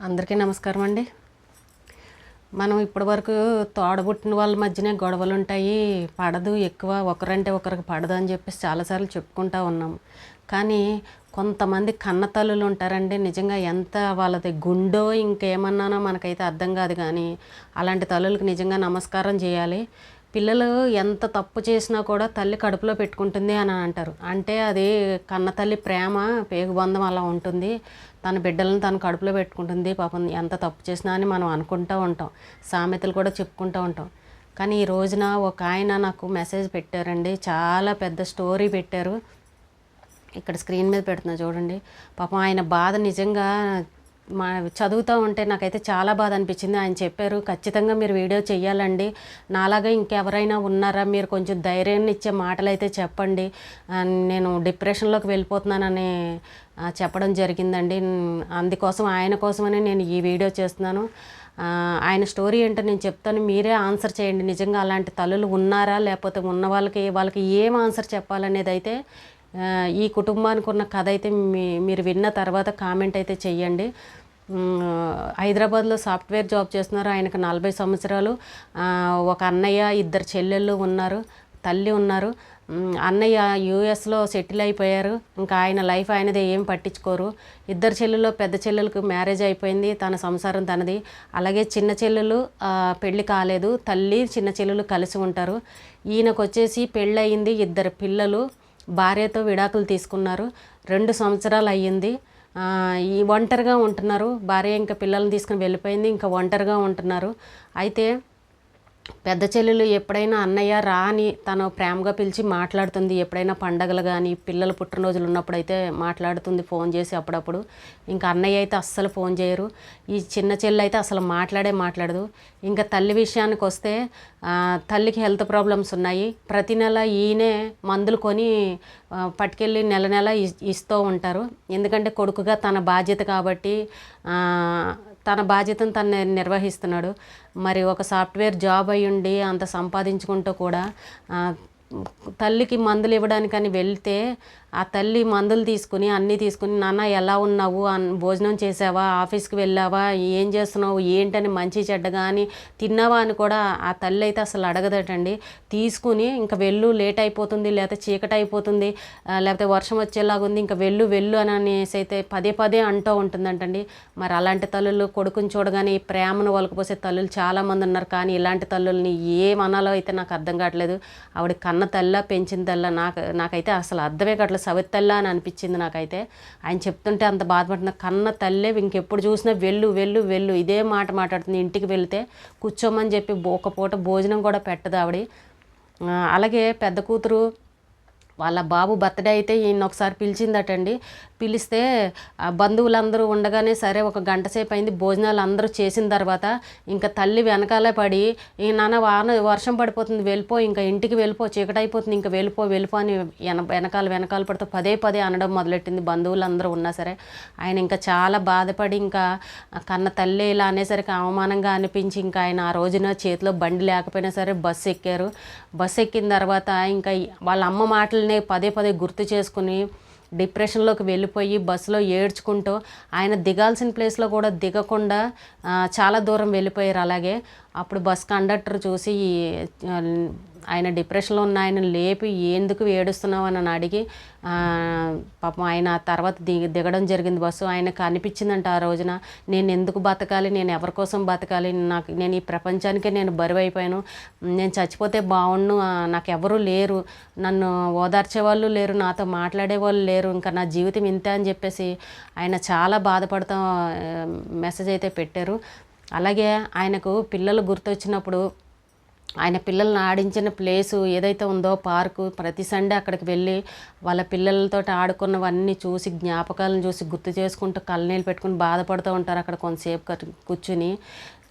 అందరికీ నమస్కారం అండి. మనం ఇప్పటివరకు తోడబుట్టిన వాళ్ళ మధ్యనే గొడవలు ఉంటాయి పడదు ఎక్కువ ఒకరంటే ఒకరికి పడదు అని చెప్పేసి చాలాసార్లు చెప్పుకుంటా ఉన్నాం. కానీ కొంతమంది కన్న తల్లులు ఉంటారండి నిజంగా ఎంత వాళ్ళది గుండో ఇంకేమన్నానో మనకైతే అర్థం కాదు కానీ అలాంటి తల్లులకు నిజంగా నమస్కారం చేయాలి. పిల్లలు ఎంత తప్పు చేసినా కూడా తల్లి కడుపులో పెట్టుకుంటుంది అని అంటారు. అంటే అది కన్న తల్లి ప్రేమ పేగుబంధం అలా ఉంటుంది. తన బిడ్డలను తన కడుపులో పెట్టుకుంటుంది. పాపం ఎంత తప్పు చేసినా అని మనం అనుకుంటూ ఉంటాం. సామెతలు కూడా చెప్పుకుంటూ ఉంటాం. కానీ ఈ రోజున ఒక ఆయన నాకు మెసేజ్ పెట్టారండి. చాలా పెద్ద స్టోరీ పెట్టారు. ఇక్కడ స్క్రీన్ మీద పెడుతున్నా చూడండి. పాపం ఆయన బాధ నిజంగా మా చదువుతూ ఉంటే నాకైతే చాలా బాధ అనిపించింది ఆయన చెప్పారు ఖచ్చితంగా మీరు వీడియో చెయ్యాలండి. నాలాగా ఇంకెవరైనా ఉన్నారా? మీరు కొంచెం ధైర్యాన్ని ఇచ్చే మాటలు అయితే చెప్పండి నేను డిప్రెషన్లోకి వెళ్ళిపోతున్నానని చెప్పడం జరిగిందండి. అందుకోసం ఆయన కోసమనే నేను ఈ వీడియో చేస్తున్నాను. ఆయన స్టోరీ ఏంటో నేను చెప్తాను. మీరే ఆన్సర్ చేయండి. నిజంగా అలాంటి తల్లులు ఉన్నారా? లేకపోతే ఉన్న వాళ్ళకి వాళ్ళకి ఏం ఆన్సర్ చెప్పాలనేది అయితే ఈ కుటుంబానికి ఉన్న కథ అయితే మీ మీరు విన్న తర్వాత కామెంట్ అయితే చెయ్యండి. హైదరాబాద్లో సాఫ్ట్వేర్ జాబ్ చేస్తున్నారు. ఆయనకు నలభై సంవత్సరాలు. ఒక అన్నయ్య ఇద్దరు చెల్లెళ్ళు ఉన్నారు తల్లి ఉన్నారు. అన్నయ్య యూఎస్లో సెటిల్ అయిపోయారు. ఇంకా ఆయన లైఫ్ ఆయనదే ఏం పట్టించుకోరు. ఇద్దరు చెల్లెలు పెద్ద చెల్లెలకు మ్యారేజ్ అయిపోయింది. తన సంసారం తనది. అలాగే చిన్న చెల్లెలు పెళ్ళి పెళ్ళి కాలేదు. తల్లి చిన్న చెల్లెలు కలిసి ఉంటారు. ఈయనకు వచ్చేసి పెళ్ళయింది ఇద్దరు పిల్లలు. భార్యతో విడాకులు తీసుకున్నారు. రెండు సంవత్సరాలు అయ్యింది. ఈ ఒంటరిగా ఉంటున్నారు. భార్య ఇంకా పిల్లల్ని తీసుకుని వెళ్ళిపోయింది. ఇంకా ఒంటరిగా ఉంటున్నారు. అయితే పెద్ద చెల్లెలు ఎప్పుడైనా అన్నయ్య రా అని తను ప్రేమగా పిలిచి మాట్లాడుతుంది. ఎప్పుడైనా పండగలు కానీ పిల్లల పుట్టినరోజులు ఉన్నప్పుడు అయితే మాట్లాడుతుంది ఫోన్ చేసి అప్పుడప్పుడు. ఇంకా అన్నయ్య అయితే అస్సలు ఫోన్ చేయరు. ఈ చిన్న చెల్లి అయితే అసలు మాట్లాడే మాట్లాడదు. ఇంకా తల్లి విషయానికి వస్తే తల్లికి హెల్త్ ప్రాబ్లమ్స్ ఉన్నాయి. ప్రతి నెల ఈయనే మందులు కొని పట్టుకెళ్ళి నెల నెల ఇస్తూ ఉంటారు. ఎందుకంటే కొడుకుగా తన బాధ్యత కాబట్టి తన బాధ్యతను తను నిర్వహిస్తున్నాడు. మరి ఒక సాఫ్ట్వేర్ జాబ్ అయ్యుండి అంత సంపాదించుకుంటూ కూడా తల్లికి మందులు ఇవ్వడానికని వెళ్తే ఆ తల్లి మందులు తీసుకుని అన్నీ తీసుకుని నాన్న ఎలా ఉన్నావు? భోజనం చేసావా? ఆఫీస్కి వెళ్ళావా? ఏం చేస్తున్నావు? ఏంటని మంచి చెడ్డ కానీ తిన్నావా? అని కూడా ఆ తల్లి అయితే అసలు అడగదటండి. తీసుకుని ఇంకా వెళ్ళు లేట్ అయిపోతుంది లేకపోతే చీకటి అయిపోతుంది లేకపోతే వర్షం వచ్చేలాగుంది ఇంకా వెళ్ళు వెళ్ళు అని అనేసి అయితే పదే పదే అంటూ ఉంటుందంటండి. మరి అలాంటి తల్లులు కొడుకుని చూడగానే ఈ ప్రేమను వలకపోసే తల్లులు చాలామంది ఉన్నారు. కానీ ఇలాంటి తల్లుల్ని ఏమనాలో అయితే నాకు అర్థం కావట్లేదు. ఆవిడ కన్న తల్ల పెంచిన తల్ల నాకు నాకైతే అసలు అర్థమే కావట్లేదు. సవితల్ల అని అనిపించింది నాకైతే. ఆయన చెప్తుంటే అంత బాధపడుతుంది కన్న తల్లే ఇంకెప్పుడు చూసినా వెళ్ళు వెళ్ళు వెళ్ళు. ఇదే మాట మాట్లాడుతుంది. ఇంటికి వెళ్తే కూర్చోమని చెప్పి ఒక పూట భోజనం కూడా పెట్టదు ఆవిడ. అలాగే పెద్ద కూతురు వాళ్ళ బాబు బర్త్డే అయితే ఈయన ఒకసారి పిలిచిందటండి. పిలిస్తే బంధువులందరూ ఉండగానే సరే ఒక గంట సేపు అయింది భోజనాలు అందరూ చేసిన తర్వాత ఇంకా తల్లి వెనకాలే పడి ఈ నాన్న వాన వర్షం పడిపోతుంది వెళ్ళిపో ఇంకా ఇంటికి వెళ్ళిపో చీకటి అయిపోతుంది ఇంకా వెళ్ళిపో వెళ్ళిపో అని వెన వెనకాల వెనకాల పడితే పదే పదే అనడం మొదలెట్టింది. బంధువులందరూ ఉన్నా సరే ఆయన ఇంకా చాలా బాధపడి ఇంకా కన్న తల్లి ఇలా అనేసరికి అవమానంగా అనిపించి ఇంకా ఆయన ఆ రోజున చేతిలో బండి లేకపోయినా సరే బస్సు ఎక్కారు. బస్సు ఎక్కిన తర్వాత ఇంకా వాళ్ళ అమ్మ మాటలు మాటలనే పదే పదే గుర్తు చేసుకుని డిప్రెషన్లోకి వెళ్ళిపోయి బస్సులో ఏడ్చుకుంటూ ఆయన దిగాల్సిన ప్లేస్లో కూడా దిగకుండా చాలా దూరం వెళ్ళిపోయారు. అలాగే అప్పుడు బస్ కండక్టర్ చూసి ఆయన డిప్రెషన్లో ఉన్న ఆయన లేపి ఎందుకు ఏడుస్తున్నావు? అని అడిగి పాపం ఆయన తర్వాత దిగ దిగడం జరిగింది బస్సు. ఆయనకు అనిపించిందంట ఆ రోజున నేను ఎందుకు బతకాలి? నేను ఎవరి కోసం బతకాలి? నాకు నేను ఈ ప్రపంచానికే నేను బరువు అయిపోయాను నేను చచ్చిపోతే బాగుండు. నాకు ఎవరు లేరు. నన్ను ఓదార్చే వాళ్ళు లేరు. నాతో మాట్లాడే వాళ్ళు లేరు. ఇంకా నా జీవితం ఇంతే అని చెప్పేసి ఆయన చాలా బాధపడతా మెసేజ్ అయితే పెట్టారు. అలాగే ఆయనకు పిల్లలు గుర్తొచ్చినప్పుడు ఆయన పిల్లల్ని ఆడించిన ప్లేసు ఏదైతే ఉందో పార్కు ప్రతి సండే అక్కడికి వెళ్ళి వాళ్ళ పిల్లలతో ఆడుకున్నవన్నీ చూసి జ్ఞాపకాలను చూసి గుర్తు చేసుకుంటూ కళ్ళనీళ్ళు పెట్టుకుని బాధపడుతూ ఉంటారు అక్కడ కొంతసేపు కూర్చుని.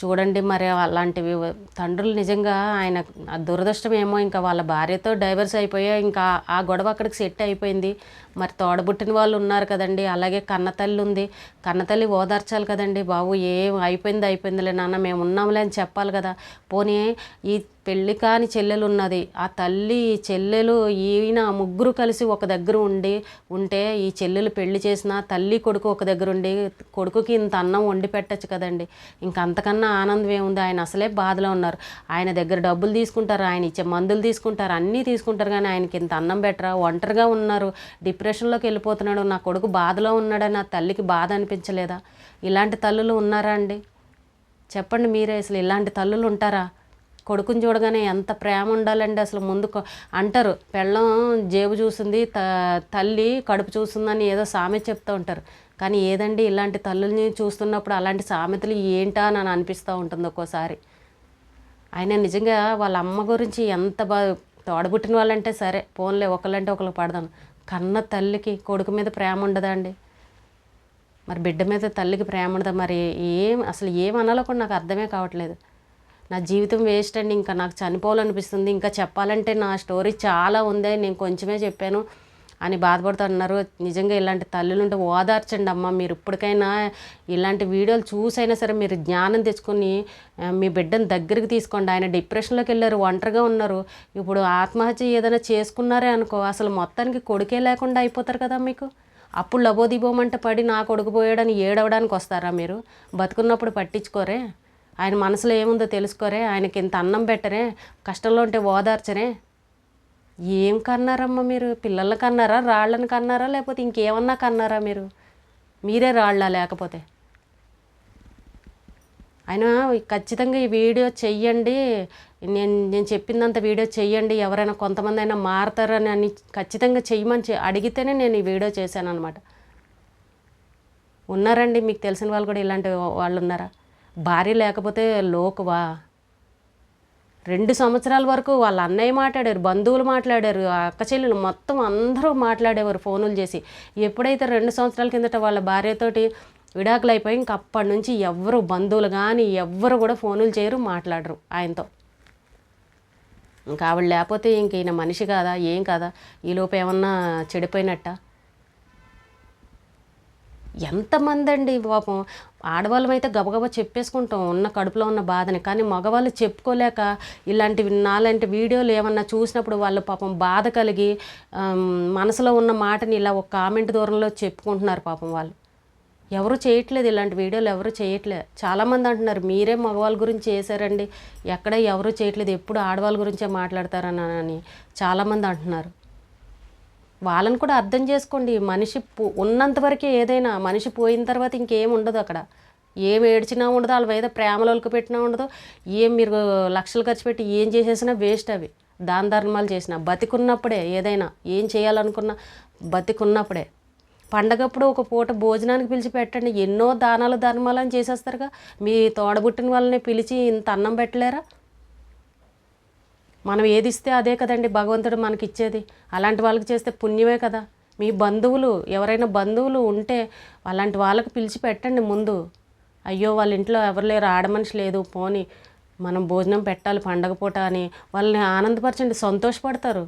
చూడండి మరి అలాంటివి. తండ్రులు నిజంగా ఆయన ఆ దురదృష్టం ఏమో ఇంకా వాళ్ళ భార్యతో డైవర్స్ అయిపోయా ఇంకా ఆ గొడవ అక్కడికి సెట్ అయిపోయింది. మరి తోడబుట్టిన వాళ్ళు ఉన్నారు కదండి. అలాగే కన్నతల్లి ఉంది. కన్నతల్లి ఓదార్చాలి కదండి బాబు. ఏం అయిపోయింది అయిపోయిందిలే నాన్న. మేము ఉన్నాంలే అని చెప్పాలి కదా. పోనీ ఈ పెళ్ళి కాని చెల్లెలు ఉన్నది ఆ తల్లి చెల్లెలు ఈయన ముగ్గురు కలిసి ఒక దగ్గర ఉండి ఉంటే ఈ చెల్లెలు పెళ్ళి చేసిన తల్లి కొడుకు ఒక దగ్గర ఉండి కొడుకుకి ఇంత అన్నం వండి పెట్టచ్చు కదండి. ఇంక అంతకన్నా ఆనందం ఏముంది? ఆయన అసలే బాధలో ఉన్నారు. ఆయన దగ్గర డబ్బులు తీసుకుంటారు ఆయన ఇచ్చే మందులు తీసుకుంటారు అన్నీ తీసుకుంటారు కానీ ఆయనకి ఇంత అన్నం పెట్టరా? ఒంటరిగా ఉన్నారు. డిప్రెషన్లోకి వెళ్ళిపోతున్నాడు. నా కొడుకు బాధలో ఉన్నాడని నా తల్లికి బాధ అనిపించలేదా? ఇలాంటి తల్లులు ఉన్నారా అండి? చెప్పండి మీరే అసలు ఇలాంటి తల్లులు ఉంటారా? కొడుకుని చూడగానే ఎంత ప్రేమ ఉండాలండి అసలు ముందు అంటారు పెళ్ళం జేబు చూసింది త తల్లి కడుపు చూస్తుందని ఏదో సామెత చెప్తూ ఉంటారు. కానీ ఏదండి ఇలాంటి తల్లుల్ని చూస్తున్నప్పుడు అలాంటి సామెతలు ఏంటా అని అనిపిస్తూ ఉంటుంది ఒక్కోసారి. ఆయన నిజంగా వాళ్ళ అమ్మ గురించి ఎంత బా తోడబుట్టిన వాళ్ళంటే సరే పోన్లే ఒకళ్ళంటే ఒకళ్ళు పడదాం. కన్న తల్లికి కొడుకు మీద ప్రేమ ఉండదా అండి? మరి బిడ్డ మీద తల్లికి ప్రేమ ఉండదా? మరి ఏం అసలు ఏం అనాలో కూడా నాకు అర్థమే కావట్లేదు. నా జీవితం వేస్ట్ అండి ఇంకా నాకు చనిపోవాలనిపిస్తుంది ఇంకా చెప్పాలంటే నా స్టోరీ చాలా ఉంది నేను కొంచెమే చెప్పాను అని బాధపడుతున్నారు నిజంగా ఇలాంటి తల్లులు ఉంటే ఓదార్చండి అమ్మ మీరు ఇప్పటికైనా ఇలాంటి వీడియోలు చూసైనా సరే మీరు జ్ఞానం తెచ్చుకొని మీ బిడ్డను దగ్గరికి తీసుకోండి. ఆయన డిప్రెషన్లోకి వెళ్ళారు ఒంటరిగా ఉన్నారు. ఇప్పుడు ఆత్మహత్య ఏదైనా చేసుకున్నారే అనుకో అసలు మొత్తానికి కొడుకే లేకుండా అయిపోతారు కదా మీకు? అప్పుడు లబోదిబోమంటే పడి నా కొడుకు పోయాడని ఏడవడానికి వస్తారా మీరు? బతుకున్నప్పుడు పట్టించుకోరే. ఆయన మనసులో ఏముందో తెలుసుకోరే ఆయనకి ఇంత అన్నం పెట్టరే కష్టంలో ఉంటే ఓదార్చరే. ఏం కన్నారమ్మా మీరు? పిల్లల్ని కన్నారా? రాళ్ళని కన్నారా? లేకపోతే ఇంకేమన్నా కన్నారా మీరు? మీరే రాళ్ళ లేకపోతే? ఆయన ఖచ్చితంగా ఈ వీడియో చెయ్యండి. నేను నేను చెప్పిందంత వీడియో చెయ్యండి. ఎవరైనా కొంతమంది అయినా మారతారని అని ఖచ్చితంగా చెయ్యమని అడిగితేనే నేను ఈ వీడియో చేశాను అనమాట ఉన్నారండి మీకు తెలిసిన వాళ్ళు కూడా ఇలాంటి వాళ్ళు ఉన్నారా భార్య లేకపోతే లోకువా? రెండు సంవత్సరాల వరకు వాళ్ళ అన్నయ్య మాట్లాడారు బంధువులు మాట్లాడారు అక్క చెల్లెలు మొత్తం అందరూ మాట్లాడేవారు ఫోనులు చేసి. ఎప్పుడైతే రెండు సంవత్సరాల కిందట వాళ్ళ భార్యతోటి విడాకులు అయిపోయి ఇంక అప్పటి నుంచి ఎవరు బంధువులు కానీ ఎవ్వరు కూడా ఫోనులు చేయరు మాట్లాడరు ఆయనతో. ఇంకా ఆవిడ లేకపోతే ఇంక ఈయన మనిషి కాదా ఏం కాదా? ఈలోపు ఏమన్నా చెడిపోయినట్ట? ఎంతమంది అండి పాపం. ఆడవాళ్ళం అయితే గబగబా చెప్పేసుకుంటాం ఉన్న కడుపులో ఉన్న బాధని. కానీ మగవాళ్ళు చెప్పుకోలేక ఇలాంటివి నాలాంటి వీడియోలు ఏమన్నా చూసినప్పుడు వాళ్ళు పాపం బాధ కలిగి మనసులో ఉన్న మాటని ఇలా ఒక కామెంట్ దూరంలో చెప్పుకుంటున్నారు పాపం వాళ్ళు. ఎవరు చేయట్లేదు ఇలాంటి వీడియోలు ఎవరు చేయట్లేదు చాలామంది అంటున్నారు మీరే మగవాళ్ళ గురించి చేశారండి. ఎక్కడ ఎవరు చేయట్లేదు? ఎప్పుడు ఆడవాళ్ళ గురించే మాట్లాడతారని అని. చాలామంది అంటున్నారు. వాళ్ళని కూడా అర్థం చేసుకోండి. మనిషి పో- ఉన్నంత వరకే ఏదైనా మనిషి పోయిన తర్వాత ఇంకేం ఉండదు అక్కడ. ఏం ఏడ్చినా ఉండదు వాళ్ళ మీద ప్రేమలోకి పెట్టినా ఉండదు. ఏం మీరు లక్షలు ఖర్చు పెట్టి ఏం చేసేసినా వేస్ట్ అవి. దాన ధర్మాలు చేసినా బతికున్నప్పుడే ఏదైనా ఏం చేయాలనుకున్నా బతికున్నప్పుడే. పండగప్పుడు ఒక పూట భోజనానికి పిలిచి పెట్టండి. ఎన్నో దానాలు ధర్మాలు అని చేసేస్తారుగా. మీ తోడబుట్టిన వాళ్ళని పిలిచి ఇంత అన్నం పెట్టలేరా? మనం ఏది ఇస్తే అదే కదండి భగవంతుడు మనకి ఇచ్చేది అలాంటి వాళ్ళకి చేస్తే పుణ్యమే కదా. మీ బంధువులు ఎవరైనా బంధువులు ఉంటే అలాంటి వాళ్ళకి పిలిచి పెట్టండి ముందు. అయ్యో వాళ్ళ ఇంట్లో ఎవరు లేరు ఆడమనిషి లేదు పోని మనం భోజనం పెట్టాలి పండగ పూట అని వాళ్ళని ఆనందపరచండి సంతోషపడతారు.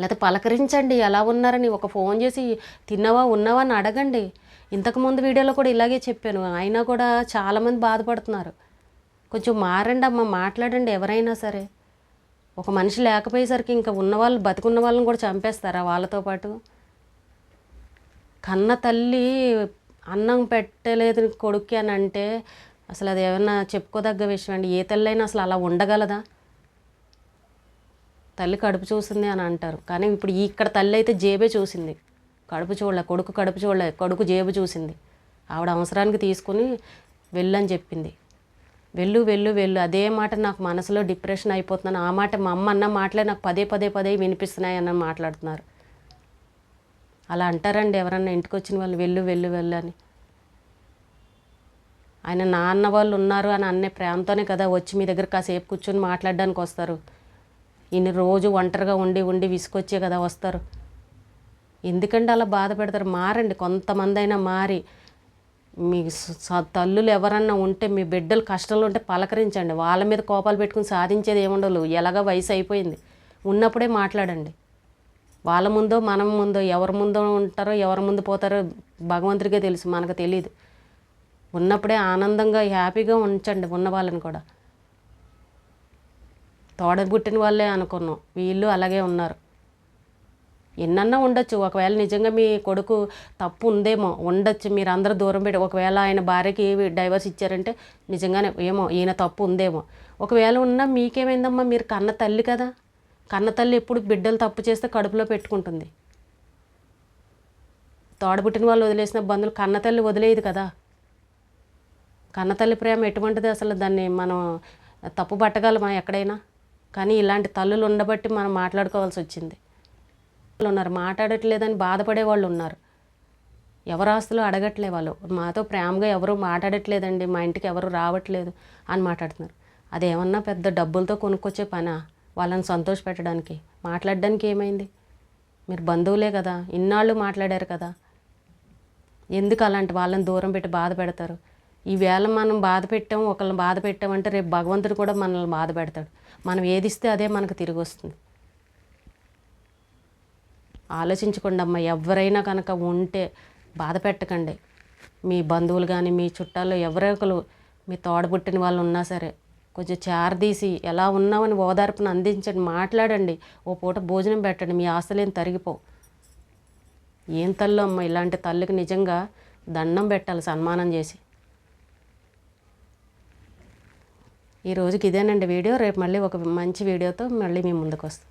లేకపోతే పలకరించండి ఎలా ఉన్నారని ఒక ఫోన్ చేసి తిన్నావా ఉన్నావా అని అడగండి. ఇంతకుముందు వీడియోలో కూడా ఇలాగే చెప్పాను. అయినా కూడా చాలామంది బాధపడుతున్నారు. కొంచెం మారండి అమ్మ మాట్లాడండి ఎవరైనా సరే. ఒక మనిషి లేకపోయేసరికి ఇంకా ఉన్నవాళ్ళు బతికున్న వాళ్ళని కూడా చంపేస్తారా వాళ్ళతో పాటు? కన్న తల్లి అన్నం పెట్టలేదు కొడుక్కి అని అంటే అసలు అది ఏమన్నా చెప్పుకోదగ్గ విషయం అండి. ఏ తల్లైనా అసలు అలా ఉండగలదా? తల్లి కడుపు చూసింది అని అంటారు. కానీ ఇప్పుడు ఇక్కడ తల్లి అయితే జేబే చూసింది. కడుపు చూడలే కొడుకు కడుపు చూడలే కొడుకు జేబు చూసింది. ఆవిడ అవసరానికి తీసుకుని వెళ్ళని చెప్పింది. వెళ్ళు వెళ్ళు వెళ్ళు. అదే మాట నాకు మనసులో డిప్రెషన్ అయిపోతున్నాను ఆ మాట మా అమ్మ అన్న మాటలే నాకు పదే పదే పదే వినిపిస్తున్నాయి అని మాట్లాడుతున్నారు. అలా అంటారండి ఎవరన్నా ఇంటికి వచ్చిన వాళ్ళు వెళ్ళు వెళ్ళు వెళ్ళు అని. ఆయన నాన్న వాళ్ళు ఉన్నారు అని అన్నే ప్రేమతోనే కదా వచ్చి మీ దగ్గర కాసేపు కూర్చొని మాట్లాడడానికి వస్తారు. ఇన్ని రోజు ఒంటరిగా ఉండి ఉండి విసుకొచ్చే కదా వస్తారు. ఎందుకంటే అలా బాధ పెడతారు? మారండి. కొంతమంది అయినా మారి. మీ తల్లులు ఎవరన్నా ఉంటే మీ బిడ్డలు కష్టంలో ఉంటే పలకరించండి. వాళ్ళ మీద కోపాలు పెట్టుకుని సాధించేది ఏముండదు. ఎలాగ వయసు అయిపోయింది. ఉన్నప్పుడే మాట్లాడండి. వాళ్ళ ముందో మనం ముందో ఎవరి ముందో ఉంటారో ఎవరి ముందు పోతారో భగవంతుడికే తెలుసు మనకు తెలియదు ఉన్నప్పుడే ఆనందంగా హ్యాపీగా ఉంచండి ఉన్న వాళ్ళని కూడా. తోడ పుట్టిన వాళ్ళే అనుకున్నాం. వీళ్ళు అలాగే ఉన్నారు. ఎన్నన్నా ఉండొచ్చు. ఒకవేళ నిజంగా మీ కొడుకు తప్పు ఉందేమో ఉండొచ్చు. మీరు అందరూ దూరం పెట్టి ఒకవేళ ఆయన భార్యకి డైవర్స్ ఇచ్చారంటే నిజంగానే ఏమో ఈయన తప్పు ఉందేమో. ఒకవేళ ఉన్నా మీకేమైందమ్మా? మీరు కన్న తల్లి కదా. కన్న తల్లి ఎప్పుడు బిడ్డలు తప్పు చేస్తే కడుపులో పెట్టుకుంటుంది. తోడబుట్టిన వాళ్ళు వదిలేసిన బంధువులు కన్న తల్లి వదిలేయదు కదా. కన్న తల్లి ప్రేమ ఎటువంటిది అసలు? దాన్ని మనం తప్పు పట్టగలమా ఎక్కడైనా? కానీ ఇలాంటి తల్లులు ఉండబట్టి మనం మాట్లాడుకోవాల్సి వచ్చింది. ఉన్నారు మాట్లాడట్లేదని బాధపడే వాళ్ళు ఉన్నారు ఎవరు ఆస్తులు అడగట్లే వాళ్ళు. మాతో ప్రేమగా ఎవరు మాట్లాడట్లేదండి. మా ఇంటికి ఎవరు రావట్లేదు అని మాట్లాడుతున్నారు. అదేమన్నా పెద్ద డబ్బులతో కొనుక్కొచ్చే పనా? వాళ్ళని సంతోష పెట్టడానికి. మాట్లాడడానికి ఏమైంది? మీరు బంధువులే కదా. ఇన్నాళ్ళు మాట్లాడారు కదా. ఎందుకు అలాంటి వాళ్ళని దూరం పెట్టి బాధ పెడతారు? ఈవేళ మనం బాధ పెట్టాం ఒకళ్ళని బాధ పెట్టామంటే రేపు భగవంతుడు కూడా మనల్ని బాధ పెడతాడు. మనం ఏదిస్తే అదే మనకు తిరిగి వస్తుంది. ఆలోచించకుండా అమ్మ ఎవరైనా కనుక ఉంటే బాధ పెట్టకండి. మీ బంధువులు కానీ మీ చుట్టాలు ఎవరో ఒకరు మీ తోడబుట్టిన వాళ్ళు ఉన్నా సరే కొంచెం చారదీసి ఎలా ఉన్నామని ఓదార్పును అందించండి మాట్లాడండి. ఓ పూట భోజనం పెట్టండి మీ ఆస్తులేం తరిగిపోవు ఏం తల్లు అమ్మ ఇలాంటి తల్లికి నిజంగా దండం పెట్టాలి సన్మానం చేసి. ఈ రోజుకి ఇదేనండి వీడియో. రేపు మళ్ళీ ఒక మంచి వీడియోతో మళ్ళీ మీ ముందుకు వస్తాం